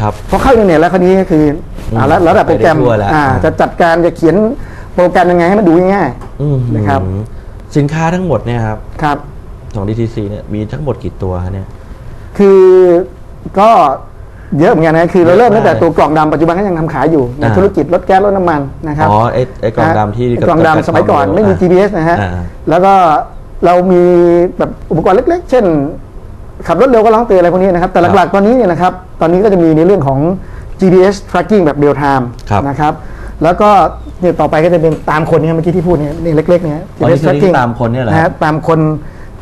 ครับพอเข้าอินเทอร์เน็ตแล้วคราวนี้ก็คืออ่าอืมแล้วแล้วแต่โปรแกรมไปได้ทั่วแล้วอ่าอ่าจะจัดการจะเขียนโปรแกรมยังไงให้มันดูง่าย อืมนะครับ สินค้าทั้งหมดเนี่ยครับๆครับ ของ DTC เนี่ยมีทั้งหมดกี่ตัวฮะเนี่ย คือก็เยอะเหมือนกันนะคือเราเริ่มเยอะมากตั้งแต่ตัวกล่องดำปัจจุบันก็ยังทำขายอยู่ในอ่า ธุรกิจรถแก๊สรถน้ำมันนะครับ อ๋อไอ้ไอ้กล่องดำที่ไอ้กล่องจำกัดดำสมัยก่อนความเร็วไม่มีอ่า GPS นะฮะ อ่าแล้วก็เรามีแบบอุปกรณ์เล็ก ๆ เช่น ขับรถเร็วก็ร้องเตือนอะไรพวกนี้นะครับ แต่หลักๆตอนนี้เนี่ยนะครับ ตอนนี้ก็จะมีในเรื่องของ GPS tracking แบบ real time ครับ นะครับ แล้วก็เนี่ยต่อไปก็จะเป็นตามคนเนี่ยเมื่อกี้ที่พูดเนี่ยนี่เล็กๆเนี่ย อ๋อนี่คือที่ตามคนเนี่ยเหรอนะฮะตามคน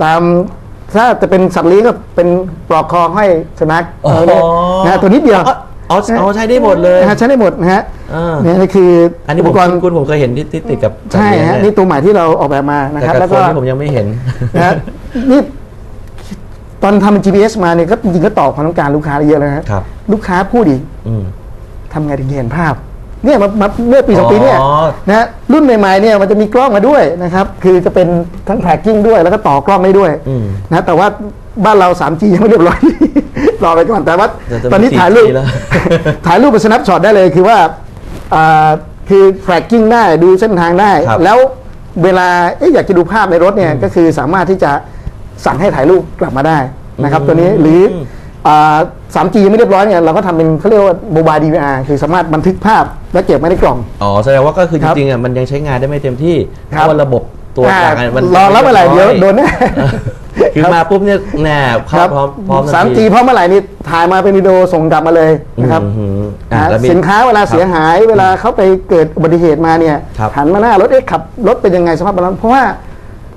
ตามถ้าจะเป็นสัตว์เลี้ยงก็เป็นปลอกคอให้สุนัขอ๋อเออเนี่ยนะฮะตัวนิดเดียว อ๋ออ๋ออ๋อใช้ได้หมดเลย นะฮะใช้ได้หมดนะฮะอ่า เนี่ยนี่คืออันนี้อุผปมกรณ์คุณผมเคยเห็นที่ที่ติดกับใช่ฮะสัตว์เลี้ยงนี่ตัวใหม่ที่เราออกแบบมานะแต่ครับ กับแล้วคก็นที่ผมยังไม่เห็น นะฮะนี่ ตอนทำเป็น GPS มาเนี่ยก็จริงๆก็ตอบความต้องการลูกค้าได้เยอะแล้วนะครับ ลูกค้าพูดอีกอืม ทำไงถึงจะเห็นภาพ เนี่ยมามาเมื่อปีสองปีเนี่ยอ๋อ นะฮะรุ่นใหม่ๆเนี่ยมันจะมีกล้องมาด้วยนะครับ คือจะเป็นทั้ง tracking ด้วยแล้วก็ต่อกล้องได้ด้วยอืม นะแต่ว่าบ้านเรา 3G ยังไม่เรียบร้อย รอไปก่อนแต่ว่าแต่จะตอนนี้มีถ่ายรูป 4G แล้ว ถ่ายรูปเป็น snapshot ได้เลยคือว่าอ่าคือ tracking ได้ดูเส้นทางได้ ครับแล้วเวลาเอ๊ะอยากจะดูภาพในรถเนี่ยก็คือสามารถที่จะ สั่งให้ถ่ายรูปกลับมาได้นะครับอืมตัวนี้หรืออ่า 3G ยังไม่เรียบร้อยเนี่ยเราก็ทำเป็นเขาเรียกว่า mobile DVR คือสามารถบันทึกภาพและเก็บไว้ในกล่อง อ๋อ แสดงว่าก็คือคจรับริงๆอะมันยังใช้งานได้ไม่เต็มที่เพครับราะว่าระบบตัวกลางะมันรอรับเมื่อไหร่เดี๋ยวโดนแน่คือมาปุ๊บเนี่ยแน่เข้าพร้อมพร้อมทันสามทีจีพร้อมเมื่อไหร่นี่ถ่ายมาเป็นวิดีโอส่งกลับมาเลยนะครับอืมอ่านะแล้วมีสินค้าเวลาเสียหายเวลาเขาไปเกิดอุบัติเหตุมาเนี่ยครับหันมาหน้ารถเอ๊ะขับรถเป็นยังไงสภาพนั้นเพราะว่า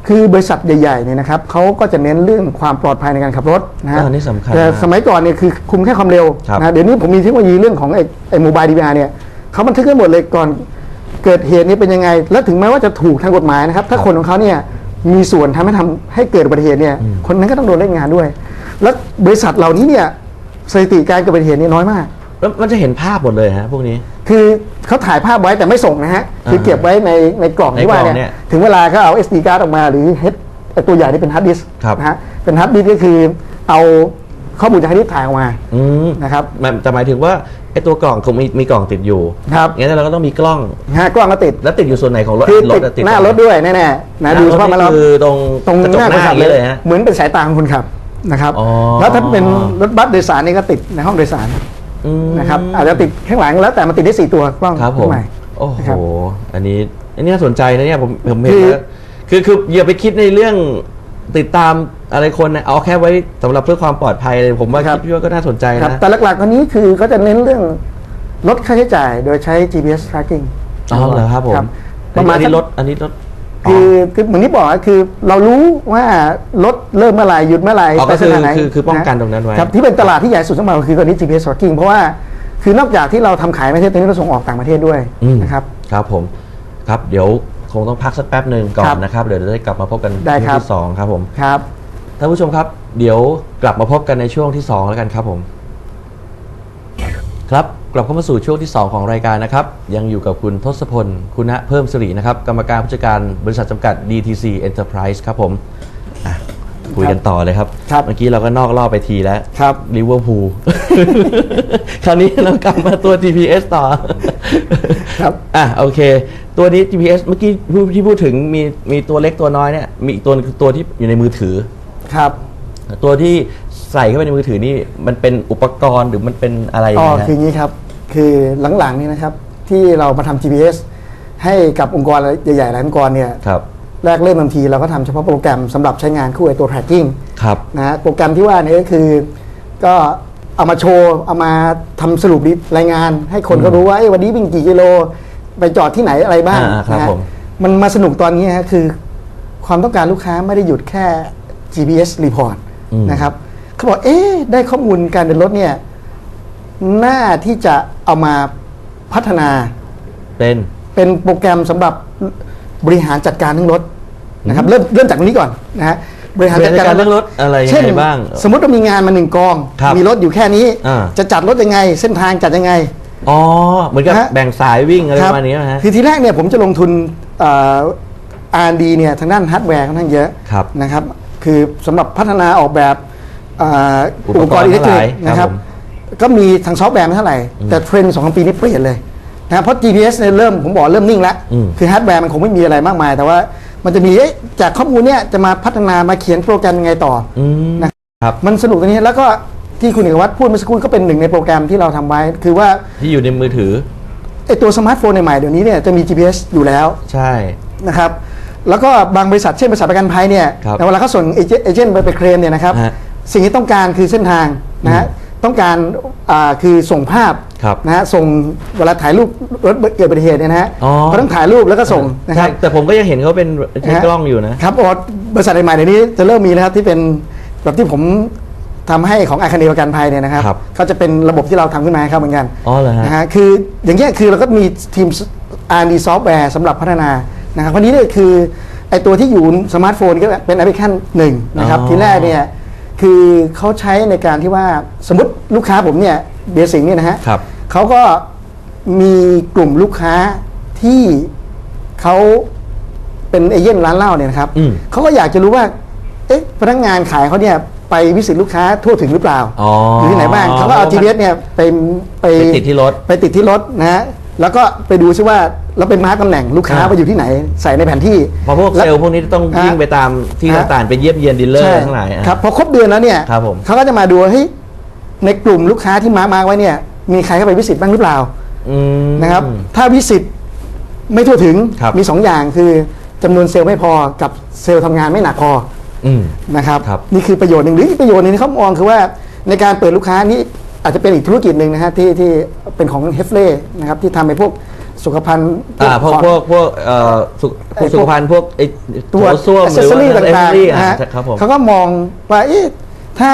คือบริษัทใหญ่ๆเนี่ยนะครับเขาก็จะเน้นเรื่องความปลอดภัยในการขับรถนะฮะอันนี้สำคัญแต่มากสมัยก่อนเนี่ยคือคุมแค่ความเร็วครับนะเดี๋ยวนี้ผมมีเทคโนโลยีเรื่องของไอ้ไอ้โมบายดีวีอาร์เนี่ยเขาบันทึกได้หมดเลยก่อนเกิดเหตุนี้เป็นยังไง และถึงแม้ว่าจะถูกทางกฎหมายนะครับ ถ้าคนของเขาเนี่ยมีส่วนทำให้ทำให้เกิดอุบัติเหตุเนี่ย คนนั้นก็ต้องโดนเล่นงานด้วย แล้วบริษัทเหล่านี้เนี่ยสถิติการเกิดอุบัติเหตุนี่น้อยมาก แล้วมันจะเห็นภาพหมดเลยฮะพวกนี้ คือเขาถ่ายภาพไว้แต่ไม่ส่งนะฮะ คือเก็บไว้ในในกล่องในที่ว่ากล่องเนี่เนี่ยยถึงเวลาเขาเอา SD card ออกมาหรือเฮดตัวใหญ่ที่เป็นฮาร์ดดิสก์ครับนะฮะ เป็นฮาร์ดดิสก์ก็คือเอาข้อมูลจากฮาร์ดดิสก์ถ่ายออกมาอืมนะครับมันแต่หมายถึงว่าไอ้ตัวกล่องคงมีมีกล่องติดอยู่ครับงั้นเราก็ต้องมีกล้องนะฮะกล้องก็ติด แล้วติดอยู่ส่วนไหนของรถคือรติถดอะติดหน้ารถด้วยแน่ๆนะหน้ดูเฉรถพาะมาแล้วนี่คือตรงตรงกระจกหน้าหคนน้าขับอย่างนี้เลยฮะเหมือนเป็นสายตาของคนขับนะครับอ๋อแล้วถ้าเป็นรถบัสโดยสารนี่ก็ติดในห้องโดยสารอืม นะครับอาจจะติดข้างหลังแล้วแต่มันติดได้สี่ตัวกล้องครับผมใหม่โอ้โหนะครับอันนี้อันนี้น่าสนใจนะเนี่ยผมผมเห็นคือแล้วคือคืออย่าไปคิดในเรื่องติดตามอะไรคนนะเอาแค่ไว้สำหรับเพื่อความปลอดภัยเลยผมว่าครับคิดว่าก็น่าสนใจครับนะแต่หลักๆตอนนี้คือเขาจะเน้นเรื่องลดค่าใช้จ่ายโดยใช้ GPS tracking อ๋อเหรอครับผมประมาณอันนี้สักรถอันนี้รถ คือคือเหมือนที่บอกอะคือเรารู้ว่ารถเริ่มเมื่อไหร่หยุดเมื่อไหร่อ๋อไปก็คือเส้นทางไหนคือคือป้องกันตรงนั้นไว้ครับที่เป็นตลาดที่ใหญ่สุดสมัยคือตอนนี้ GPS tracking เพราะว่าคือนอกจากที่เราทำขายในประเทศตอนนี้เราส่งออกต่างประเทศด้วยอืมนะครับครับผมครับเดี๋ยวคงต้องพักสักแป๊บหนึ่งก่อครันบนะครับเดี๋ยวจะได้กลับมาพบกันได้ช่วครังบที่สองครับผมครับท่านผู้ชมครับเดี๋ยวกลับมาพบกันในช่วงที่ 2 แล้วกันครับผม ครับ กลับเข้ามาสู่ช่วงที่ 2 ของรายการนะครับ ยังอยู่กับคุณทศพล คุณะเพิ่มสิรินะครับ กรรมการผู้จัดการบริษัทจำกัด DTC Enterprise ครับผมอะคุยกันต่อเลยครับ ครับเมื่อกี้เราก็นอกรอบไปทีแล้วครับ ลิเวอร์พูล คราวนี้เรากลับมาตัว GPS ต่อครับ อะโอเค ตัวนี้ GPS เมื่อกี้พูดที่พูดถึงมีมีตัวเล็กตัวน้อยเนี่ยมีอีกตัวหนึ่งคือตัวที่อยู่ในมือถือ ครับ ตัวที่ใส่เข้าไปในมือถือนี่มันเป็นอุปกรณ์หรือมันเป็นอะไรยังอ๋อไงฮะ คืออย่างนี้ครับ คือหลังๆนี่นะครับ ที่เรามาทำ GPS ให้กับองค์กรใหญ่ๆหลายองค์กรเนี่ยครับแรกเริ่มบางทีเราก็ทำเฉพาะโปรแกรมสำหรับใช้งานคู่ไอตัว tracking ครับนะฮะโปรแกรมที่ว่านี้ก็คือ ก็เอามาโชว์เอามาทำสรุปรายงาน ให้คนเขารู้ว่าเอ้ยวันนี้วิ่งกี่กิโล ไปจอดที่ไหนอะไรบ้างอ่าครับนะฮะผมมันมาสนุกตอนนี้ฮะคือ ความต้องการลูกค้าไม่ได้หยุดแค่ GPS report อืมนะครับเขาบอกเอ๊ะได้ข้อมูลการเดินรถเนี่ย น่าที่จะเอามาพัฒนาเป็นเป็นโปรแกรมสำหรับบริหารจัดการเรื่องรถนะครับเริ่มเริ่มจากตรงนี้ก่อนนะฮะบริหารจัดการบริหารจัดการเรื่องรถอะไรยังไงเช่นบ้าง สมมติว่ามีงานมาหนึ่งกองครับมีรถอยู่แค่นี้อ่าจะจัดรถยังไง เส้นทางจัดยังไงอ๋อเหมือนกับฮะแบ่งสายวิ่งอะไรคปบระมาณนี้นะฮะคือทีแรกเนี่ยผมจะลงทุนอาร์ดีเนี่ยทางด้านฮาร์ดแวร์ค่อนข้างเยอะครับนะครับ คือสำหรับพัฒนาออกแบบอ่าอุอุปปกกรรณ์ณ์อิเล็กทริกทั้งหลายนะครับครับ ก็มีทางซอฟต์แวร์ไม่เท่าไหร่ แต่เทรนด์สองปีนี้เปลี่ยนเลยนะเพราะ GPS เนี่ยเริ่มผมบอกเริ่มนิ่งแล้วอืมคือฮาร์ดแวร์มันคงไม่มีอะไรมากมาย แต่ว่ามันจะมีเอ๊ะจากข้อมูลเนี่ยจะมาพัฒนามาเขียนโปรแกรมยังไงต่ออืมนะครับมันสนุกตรงนี้แล้วก็ที่คุณเอกวัตรพูดเมื่อสักครู่ก็เป็นหนึ่งในโปรแกรมที่เราทำไว้ คือว่าที่อยู่ในมือถือไอตัวสมาร์ทโฟนใหม่ๆเดี๋ยวนี้เนี่ยจะมี GPS อยู่แล้วใช่นะครับแล้วก็บางบริษัทเช่นบริษัทประกันภัยเนี่ยครับเวลาเขาส่งเอเจเอเจนต์ไปไปเคลมเนี่ยนะครับฮะสิ่งที่ต้องการคือเส้นทางนะฮะ ต้องการอ่าคือส่งภาพครับนะฮะส่งเวลาถ่ายรูปรถเกิดอุบัติเหตุเนี่ยนะฮะอ๋อเขาต้องถ่ายรูปแล้วก็ส่งนะครับใช่แต่ผมก็ยังเห็นเขาเป็นใช้กล้องอยู่นะครับโอ้บริษัทใหม่ๆเดี๋ยวนี้จะเริ่มมีนะครับที่เป็นแบบที่ผมทำให้ของอาคาเนประกันภัยเนี่ยนะครับครับเขาจะเป็นระบบที่เราทำขึ้นมาให้เขาเหมือนกันอ๋อเหรอฮะนะฮะคืออย่างเงี้ยคือเราก็มีทีม R&D ซอฟต์แวร์สำหรับพัฒนานะครับวันนี้เนี่ยคือไอตัวที่อยู่สมาร์ทโฟนก็เป็นแอปพลิเคชันหนึ่งนะครับอ๋อทีแรกเนี่ย คือเขาใช้ในการที่ว่าสมมติลูกค้าผมเนี่ยเบียร์สิงห์เนี่ยนะฮะครับ เขาก็มีกลุ่มลูกค้าที่เขาเป็นเอเย่นร้านเหล้าเนี่ยนะครับอืม เขาก็อยากจะรู้ว่า เอ๊ะพนักงานขายเขาเนี่ยไปวิสิตลูกค้าทั่วถึงหรือเปล่าอ๋ออยู่ที่ไหนบ้างเขาก็เอา GPS เนี่ยไปไปไปติดที่รถ ไปติดที่รถนะฮะแล้วก็ไปดูซิว่า เราไปมาร์กตำแหน่งลูกค้าอ่า ไปอยู่ที่ไหนใส่ในแผนที่ เพราะพวกแล้เซลล์พวกนี้ต้องฮะวิ่งไปตามที่ฮะต่างๆไปเยี่ยมเยียนดีลเลอร์ใช่ทั้งหลายอะ ครับพอครบเดือนแล้วเนี่ยครับผม เขาก็จะมาดูว่าเฮ้ยในกลุ่มลูกค้าที่มาร์กมาร์กไว้เนี่ยมีใครเข้าไปวิสิตบ้างหรือเปล่า อืม นะครับถ้าวิสิตไม่ทั่วถึงครับ มี 2 อย่างคือจำนวนเซลล์ไม่พอกับเซลล์ทำงานไม่หนักพออืม นะครับครับ นี่คือประโยชน์หนึ่งหรืออีกประโยชน์หนึ่งที่เขามองคือว่าในการเปิดลูกค้านี่อาจจะเป็นอีกธุรกิจหนึ่งนะฮะที่ที่เป็นของเฮฟเล่นะครับที่ทำไปพวก สุขภัณฑ์อ่าพวกของพวกพวกเอ่อสุขไอ้พวกสุขภัณฑ์พวกไอ้ตัวโถส้วมอ c เซสซอรี่หรือว่าต่าง accessory ๆนะฮะอะครับผมเขาก็มองว่าเอ๊ะถ้า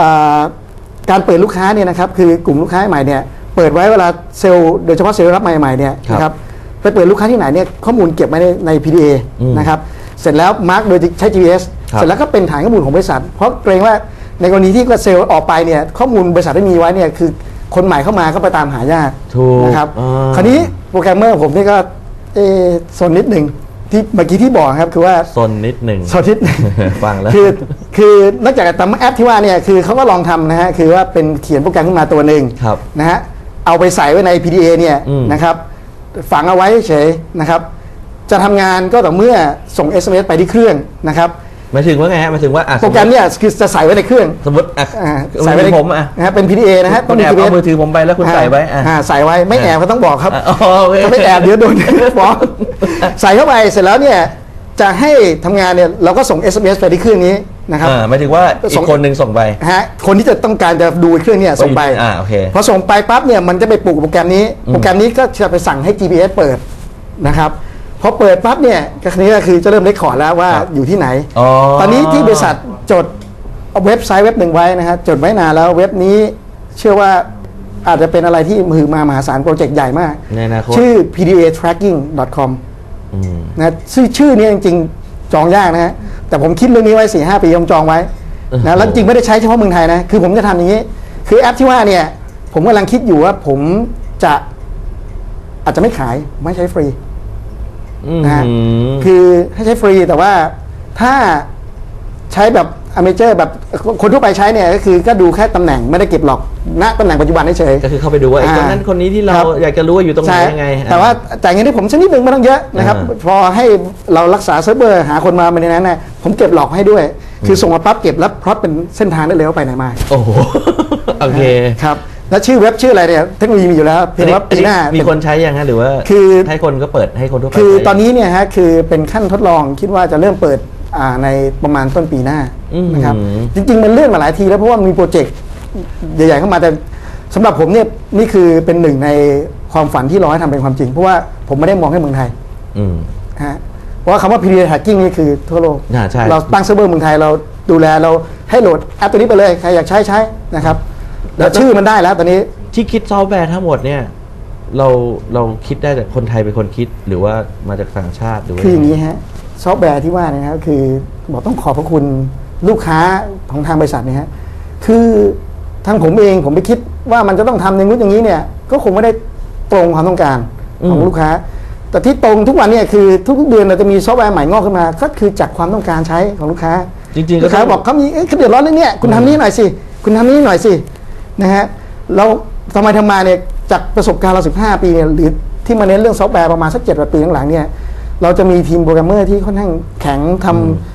อ่าการเปิดลูกค้าเนี่ยนะครับคือกลุ่มลูกค้าใหม่เนี่ยเปิดไว้เวลาเซลล์โดยเฉพาะเซลล์รับใหม่ๆเนี่ยครับนะครับไปเปิดลูกค้าที่ไหนเนี่ยข้อมูลเก็บไว้ในใน PDA อืมนะครับเสร็จแล้วมาร์กโดยใช้ GPS ครับเสร็จแล้วก็เป็นฐานข้อมูลของบริษัท เพราะเกรงว่าในกรณีที่เซลล์ออกไปเนี่ยข้อมูลบริษัทที่มีไว้เนี่ยคือ คนใหม่เข้ามาก็ไปตามหายากถูกนะครับอ่า คราวนี้โปรแกรมเมอร์ผมนี่ก็เออโซนนิดหนึ่งที่เมื่อกี้ที่บอกครับคือว่า ซนนิดหนึ่งโซนนิดหนึ่งฟังแล้ว คือ คือนอกจากทำแอปที่ว่าเนี่ย คือเขาก็ลองทำนะฮะ คือว่าเป็นเขียนโปรแกรมขึ้นมาตัวหนึ่งครับนะฮะ เอาไปใส่ไว้ใน PDA เนี่ยอืม นะครับ ฝังเอาไว้เฉยนะครับ จะทำงานก็ต่อเมื่อส่ง SMS ไปที่เครื่องนะครับ หมายถึงว่าไงฮะหมายถึงว่าอะโปรแกรมเนี่ยคือจะใส่ไว้ในเครื่อง สมมติอะอ่าใส่ใส่ไว้ไว้ในผมอะนะฮะเป็น PDA นะฮะคุณแอบ GPS เอามือถือผมไปแล้วคุณใส่ไว้อะอ่าใส่ไว้ไม่แอบก็ต้องบอกครับอ๋อโอเคถ้าไม่แอบเดี๋ยวโดนฟ้องใส่เข้าไปเสร็จแล้วเนี่ยจะให้ทำงานเนี่ยเราก็ส่ง SMS ไปที่เครื่องนี้นะครับอ่าหมายถึงว่าอีส่กงคนหนึ่งส่งไปฮะคนที่จะต้องการจะดูเครื่องเนี่ยส่งไปอ่าโอเคพอส่งไปปั๊บเนี่ยมันจะไปปลุกโปรแกรมนี้ โปรแกรมนี้ก็จะไปสั่งให้ GPS เปิดนะครับ พอเปิดปั๊บเนี่ยก็คราวนี้ก็คือจะเริ่มเลคคอร์ดแล้วว่าครับอยู่ที่ไหน อ๋อ ตอนนี้ที่บริษัทจดเอาเว็บไซต์เว็บหนึ่งไว้นะฮะจดไว้นานแล้วเว็บนี้เชื่อว่าอาจจะเป็นอะไรที่มือมามหาศาลโปรเจกต์ใหญ่มาก ในอนาคต ชื่อ pdatracking.com อืม นะชื่อชื่อนี้จริงๆจองยากนะฮะแต่ผมคิดเรื่องนี้ไว้สี่ห้าปีผมจองไว้โอ้โหนะแล้วจริงไม่ได้ใช้เฉพาะเมืองไทยนะ คือผมจะทำอย่างนี้ คือแอปที่ว่าเนี่ยผมกำลังคิดอยู่ว่าผมจะอาจจะไม่ขายไม่ใช้ฟรีอืม นะฮะคือให้ใช้ฟรีแต่ว่าถ้าใช้แบบอเมเจอร์แบบคนทั่วไปใช้เนี่ยก็คือก็ดูแค่ตำแหน่งไม่ได้เก็บหรอกณตำแหน่งปัจจุบันเฉยๆก็คือเข้าไปดูว่าไอ้อ่าคนนั้นคนนี้ที่เราครับอยากจะรู้ว่าอยู่ตรงไหนใช่ยังไง แต่ว่าจ่ายเงินที่ผมชนิดหนึ่งไม่ต้องเยอะนะครับอ่าพอให้เรารักษาเซิร์ฟเวอร์หาคนมาในนั้นนะผมเก็บหลอกให้ด้วย คือส่งมาปั๊บเก็บแล้วพลอตเป็นเส้นทางได้เลยว่าไปไหนมา โอ้โห โอเคครับ แล้วชื่อเว็บชื่ออะไรเนี่ยเทคโนโลยีมีอยู่แล้วเพียงว่าปีหน้ามีมีคนใช้ยังฮะหรือว่าคือให้คนก็เปิดให้คนทั่วไปคือใช้ตอนนี้เนี่ยฮะคือเป็นขั้นทดลองคิดว่าจะเริ่มเปิดอ่าในประมาณต้นปีหน้าอื้อหือนะครับจริง ๆ มันเลื่อนมาหลายทีแล้วเพราะว่ามีโปรเจกต์ใหญ่ ๆ เข้ามาแต่สำหรับผมเนี่ยนี่คือเป็นหนึ่งในความฝันที่รอให้ทำเป็นความจริง เพราะว่าผมไม่ได้มองแค่เมืองไทยอืมฮะเพราะว่าคำว่า period hacking นี่คือทั่วโลกอ่าใช่เราตั้งเซิร์ฟเวอร์เมืองไทยเราดูแลเราให้โหลดแอปตัวนี้ไปเลยใครอยากใช้ใช้นะครับ แล้วชื่อมันได้แล้วตอนนี้ ที่คิดซอฟต์แวร์ทั้งหมดเนี่ย เราเราคิดได้แต่คนไทยเป็นคนคิดหรือว่ามาจากต่างชาติหรือว่าคืออย่างนี้ฮะซอฟต์แวร์ที่ว่าเนยนะครับคือบอกต้องขอบพระคุณลูกค้าของทางบริษัทเนี่ยฮะคือทางผมเองผมไปคิดว่ามันจะต้องทำอย่างนู้นอย่างนี้เนี่ย ก็คงไม่ได้ตรงความต้องการของลูกค้า แต่ที่ตรงทุกวันเนี่ยคือทุกๆเดือนเราจะมีซอฟต์แวร์ใหม่งอกขึ้นมา ก็คือจากความต้องการใช้ของลูกค้าจริงๆก็ลูกค้าต้องบอกเขามีเอ้ยเขาเดือดร้อนเรื่องเนี้ยคุณทำนี้หน่อยสิคุณทำนี้หน่อยสิ นะฮะเราทำไมทำมาเนี่ยจากประสบการณ์เรา 15 ปีเนี่ยหรือที่มาเน้นเรื่องซอฟต์แวร์ประมาณสักเจ็ดปีหลังๆเนี่ยเราจะมีทีมโปรแกรมเมอร์ที่ค่อนข้างแข็งท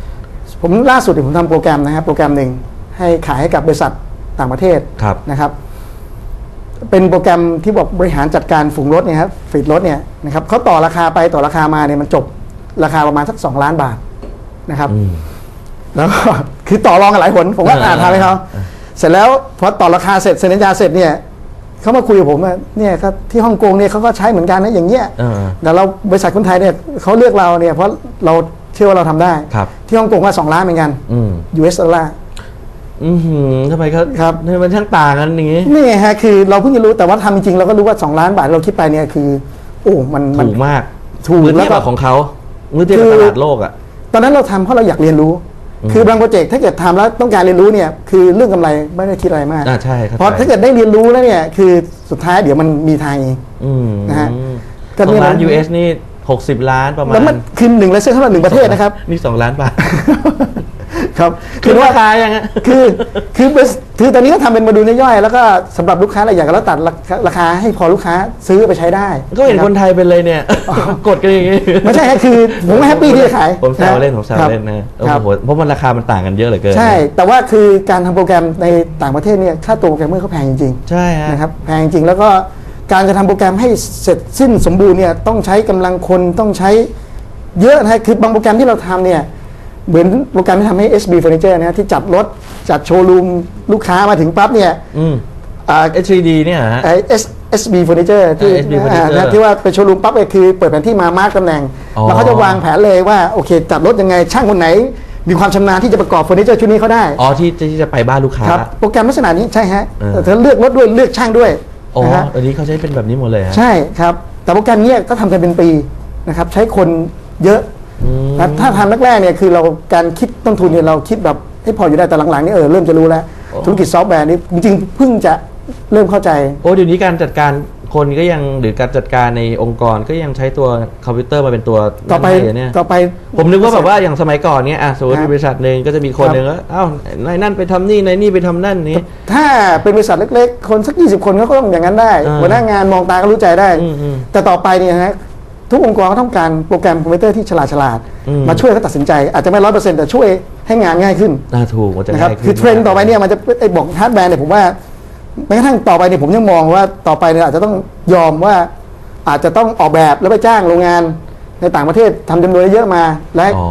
ำผมล่าสุดเนี่ยผมทำโปรแกรมนะครับโปรแกรมหนึ่งให้ขายให้กับบริษัทต่างประเทศครับนะครับ เป็นโปรแกรมที่บอกบริหารจัดการฝูงรถเนี่ยครับฟีดรถเนี่ยนะครับเขาต่อราคาไปต่อราคามาเนี่ยมันจบราคาประมาณสัก 2 ล้านบาทนะครับอืมแล้วก็คือต่อรองกันหลายผลผมก็เอออ่านทำให้เขา เสร็จแล้วพอต่อราคาเสร็จเซ็นสัญญาเสร็จเนี่ยเขามาคุยกับผมว่าเนี่ยก็ที่ฮ่องกงเนี่ยเขาก็ใช้เหมือนกันนะอย่างเงี้ยเออแต่เราบริษัทคนไทยเนี่ยเขาเลือกเราเนี่ยเพราะเราเชื่อว่าเราทำได้ ครับ ที่ฮ่องกงว่า2ล้านเหมือนกัน อืม US ดอลลาร์ อือหือทำไมเขาครับ ทำไมมันช่างต่างกันอย่างงี้ นี่ไงฮะคือเราเพิ่งจะรู้แต่ว่าทำจริงๆ เราก็รู้ว่า 2 ล้านบาทเราคิดไปเนี่ยคือ โอ้มันมัน ถูกมากถูกเมื่อแล้เทียวบก็กับของเขาเมื่อเทียบกับคือ ตลาดโลกอะ ตอนนั้นเราทำเพราะเราอยากเรียนรู้ คือบางโปรเจกต์ถ้าเกิดทำแล้วต้องการเรียนรู้เนี่ยคือเรื่องกำไรไม่ได้คิดอะไรมากอ่าใช่ครับเพราะถ้าเกิดได้เรียนรู้แล้วเนี่ยคือสุดท้ายเดี๋ยวมันมีทางเอง อืมนะฮะสองล้านก็เนี่ย US นี่หกสิบล้านประมาณแล้วมันคือหนึ่งเลเซอร์สำหรับหนึ่งประเทศนะครับ นี่สองล้านบาท ครับคือราคายังไงคือคือคือคือตอนนี้ก็ทำเป็นโมดูลย่อยๆแล้วก็สำหรับลูกค้ารายใหญ่ก็แล้วตัดราคาราคาให้พอลูกค้าซื้อไปใช้ได้ ก็เห็นคนนะไทยเป็นเลยเนี่ยกดกันอย่างงี้รับไม่ใช่ฮะคือผมก็แฮปปี้ที่จะขายผมแซวเล่นผมแซวเล่นนะเออครับโอ้โหเพราะมันราคามันต่างกันเยอะเหลือเกินใช่ แต่ว่าคือการทำโปรแกรมในต่างประเทศเนี่ยค่าตัวโปรแกรมเมอร์เขาแพงจริงใช่ฮะๆนะครับแพงจริงแล้วก็การจะทำโปรแกรมให้เสร็จสิ้นสมบูรณ์เนี่ยต้องใช้กำลังคนต้องใช้เยอะนะฮะคือบางโปรแกรมที่เราทำเนี่ย เหมือนโปรแกรมที่ทำให้ SB Furniture นะฮะที่จัดรถ จัดโชว์รูมลูกค้ามาถึงปั๊บเนี่ยอืม อ่า H3D เนี่ยฮะ ไอ้ S SB Furniture ที่อ่า SB Furniture อ่านะที่ว่าเป็นโชว์รูมปั๊บเนี่ยคือเปิดแผนที่มามาร์กตำแหน่ง อ๋อ แล้วเขาจะวางแผนเลยว่า โอเค จัดรถยังไงช่างคนไหน มีความชำนาญที่จะประกอบเฟอร์นิเจอร์ชุดนี้เขาได้ อ๋อที่ที่จะไปบ้านลูกค้า ครับ โปรแกรมลักษณะนี้ใช่ฮะเออ แต่เธอเลือกรถด้วยเลือกช่างด้วยอ๋อนะฮะ อันนี้เขาใช้เป็นแบบนี้หมดเลยฮะ ใช่ครับ แต่โปรแกรมเนี้ยก็ทำกันเป็นปีนะครับ ใช้คนเยอะอืม นะถ้าทำแรกๆเนี่ยคือเราการคิดต้นทุนเนี่ยเราคิดแบบให้พออยู่ได้แต่หลังๆนี่เออเริ่มจะรู้แล้ว ธุรกิจซอฟต์แวร์นี่จริงๆเพิ่งจะเริ่มเข้าใจ โอ้เดี๋ยวนี้การจัดการคนก็ยังหรือการจัดการในองค์กรก็ยังใช้ตัวคอมพิวเตอร์มาเป็นตัวต่อไปนั่นเลยเนี่ยต่อไปผมนึกว่าแบบว่าอย่างสมัยก่อนเนี่ยอะสมมติครับมีบริษัทหนึ่งก็จะมีคนครับหนึ่งก็เอ้านายนั่นไปทำนี่นายนี่ไปทำนั่นนี้ ถ้าเป็นบริษัทเล็กๆ คนสัก 20 คนเขาก็ต้องอย่างนั้นได้เออหัวหน้างานมองตาก็รู้ใจได้อืมอืมแต่ต่อไปเนี่ยนะ ทุกองค์กรก็ต้องการโปรแกรมคอมพิวเตอร์ที่ฉลาดฉลาดๆอืมมาช่วยเขาตัดสินใจอาจจะไม่ร้อยเปอร์เซ็นต์แต่ช่วยให้งานง่ายขึ้นน่าถูกมันจะนะครับง่ายขึ้นคือเทรนด์ต่อไปเนี่ยมันจะไอ้บอกฮาร์ดแวร์เนี่ยผมว่าแม้กระทั่งต่อไปเนี่ยผมยังมองว่าต่อไปเนี่ยอาจจะต้องยอมว่าอาจจะต้องออกแบบแล้วไปจ้างโรงงานในต่างประเทศทำจำนวนเยอะๆมาและ อ๋อ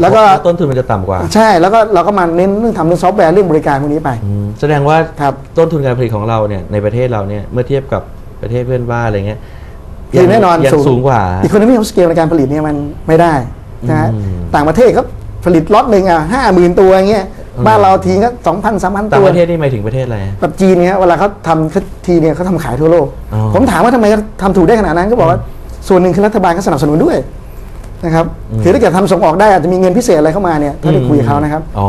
แล้วก็ เพราะต้นทุนมันจะต่ำกว่าใช่แล้วก็เราก็มาเน้นเรื่องทำเรื่องซอฟต์แวร์เรื่องบริการพวกนี้ไป อืมแสดงว่าครับ ต้นทุนการผลิตของเราเนี่ยในประเทศเราเนี่ยเมื่อเทียบกับประเทศเพื่อนบ้านอะไรเงี้ย คือแน่นอนยังสูงกว่า อีโคโนมีของสเกลในการผลิตเนี่ยมันไม่ได้นะฮะอืมต่างประเทศเขาผลิตล็อตหนึ่งอะห้าหมื่นตัวอย่างเงี้ยอืมบ้านเราทีก็สองพันสามพันต่าตังวประเทศนี่หมายถึงประเทศอะไรแบบจีนเนี่ยเวลาเขาทำทีเนี่ยเขาทำขายทั่วโลกอ๋อผมถามว่าทำไมเขาทำถูกได้ขนาดนั้นก็บอกว่าส่วนหนึ่งคือรัฐบาลเขาสนับสนุนด้วยนะครับคือถ้าเกิดทำส่งออกได้อาจจะมีเงินพิเศษอะไรเข้ามาเนี่ยถ้าได้คุยกับเขานะครับอ๋อ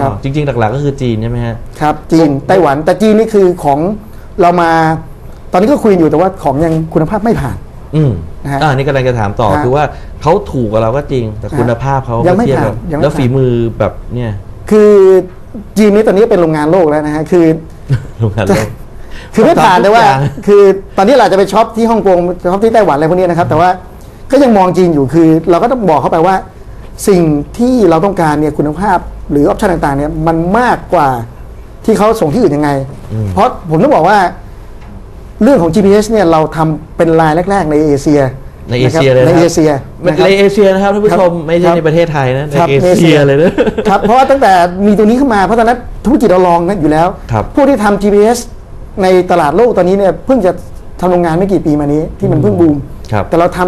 ครับจริงๆหลักๆก็คือจีนใช่ไหมฮะครับจีนไต้หวันแต่จีนนี่คือของเรามา ตอนนี้ก็คุยอยู่แต่ว่าของยังคุณภาพไม่ผ่าน อืมนะฮะอ่านี่กำลังจะถามต่อฮะคือว่าเขาถูกกับเราก็จริง แต่คุณภาพเขายังไม่เทีบผ่านแบบยังไม่แล้วผ่าน ฝีมือแบบเนี่ยคือจีนนี่ตอนนี้เป็นโรงงานโลกแล้วนะฮะคือ โรงงานโลก คือไม่ผ่านทำทุกแต่ว่าอย่าง คือตอนนี้เราอาจจะไปช็อปที่ฮ่องกงช็อปที่ไต้หวันอะไรพวกนี้นะครับ แต่ว่าก็ยังมองจีนอยู่คือเราก็ต้องบอกเขาไปว่า สิ่งที่เราต้องการเนี่ยคุณภาพหรือออปชันต่างๆเนี่ยมันมากกว่าที่เขาส่งที่อื่นยังไง เพราะผมต้องบอกว่า เรื่องของ GPS เนี่ยเราทำเป็นรายแรก ๆ ในเอเชียในเอเชียเลยในนะครับเอเชียมันนะครับในเอเชียนะครับท่านผู้ชมครับไม่ใช่ครับในประเทศไทยนะในครับเอเชียเลยนะครับเพราะว่าตั้งแต่มีตัวนี้ขึ้นมาเพราะตอนนั้นธุรกิจเราลองนะอยู่แล้วครับพวกที่ทำ GPS ในตลาดโลกตอนนี้เนี่ยเพิ่งจะทำโรงงานไม่กี่ปีมานี้ที่มันเพิ่งบูมครับแต่เราทำ